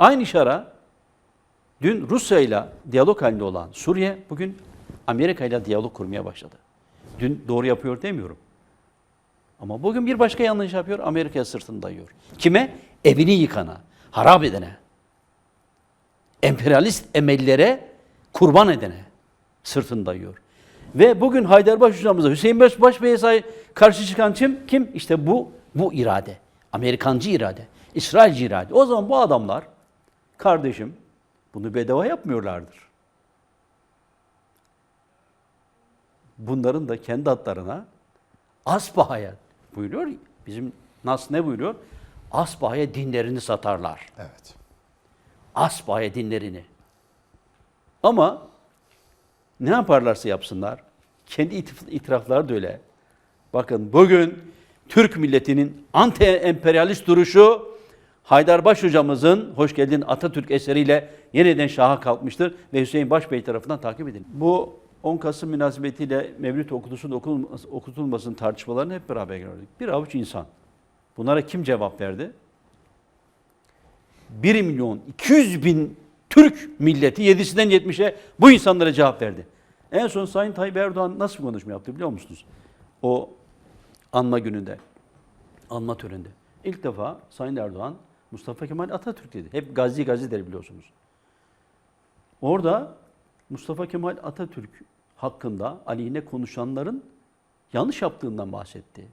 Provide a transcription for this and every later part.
Aynı işara dün Rusya ile diyalog halinde olan Suriye bugün Amerika ile diyalog kurmaya başladı. Dün doğru yapıyor demiyorum. Ama bugün bir başka yanlış yapıyor, Amerika'ya sırtını dayıyor. Kime? Evini yıkana, harap edene, emperyalist emellere kurban edene sırtını dayıyor. Ve bugün Haydarbaş hocamıza, Hüseyin Baş, Başbey'e say- karşı çıkan kim? Kim? İşte bu, bu irade. Amerikancı irade, İsrailci irade. O zaman bu adamlar, kardeşim, bunu bedava yapmıyorlardır. Bunların da kendi adlarına asbahaya buyuruyor. Bizim Nas ne buyuruyor? Asbahaya dinlerini satarlar. Evet. Asbahaya dinlerini. Ama ne yaparlarsa yapsınlar, kendi itirafları da öyle. Bakın bugün Türk milletinin anti-emperyalist duruşu Haydarbaş hocamızın Hoş Geldin Atatürk eseriyle yeniden şaha kalkmıştır ve Hüseyin Başbey tarafından takip edin. Bu 10 Kasım münasebetiyle Mevlüt okunulması- okutulmasının tartışmalarını hep beraber gördük. Bir avuç insan. Bunlara kim cevap verdi? 1 milyon 200 bin Türk milleti 7'sinden 70'e bu insanlara cevap verdi. En son Sayın Tayyip Erdoğan nasıl bir konuşma yaptı biliyor musunuz? O anma gününde, anma töreninde. İlk defa Sayın Erdoğan Mustafa Kemal Atatürk dedi. Hep gazi gazi der biliyorsunuz. Orada Mustafa Kemal Atatürk hakkında aleyhine konuşanların yanlış yaptığından bahsetti.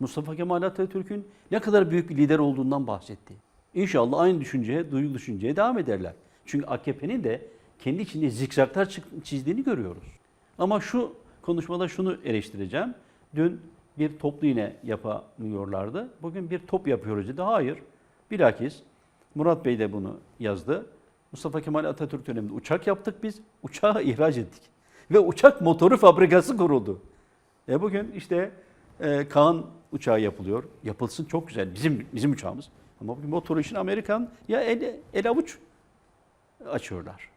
Mustafa Kemal Atatürk'ün ne kadar büyük bir lider olduğundan bahsetti. İnşallah aynı düşünceye, duygu düşünceye devam ederler. Çünkü AKP'nin de kendi içinde zikzaklar çizdiğini görüyoruz. Ama şu konuşmada şunu eleştireceğim. Dün bir toplu iğne yapamıyorlardı. Bugün bir top yapıyoruz dedi. Hayır. Bilakis Murat Bey de bunu yazdı. Mustafa Kemal Atatürk döneminde uçak yaptık biz. Uçağı ihraç ettik. Ve uçak motoru fabrikası kuruldu. E bugün işte e, Kaan uçağı yapılıyor. Yapılsın çok güzel. Bizim bizim uçağımız. Ama bugün motoru için Amerikan ya el, el avuç açıyorlar.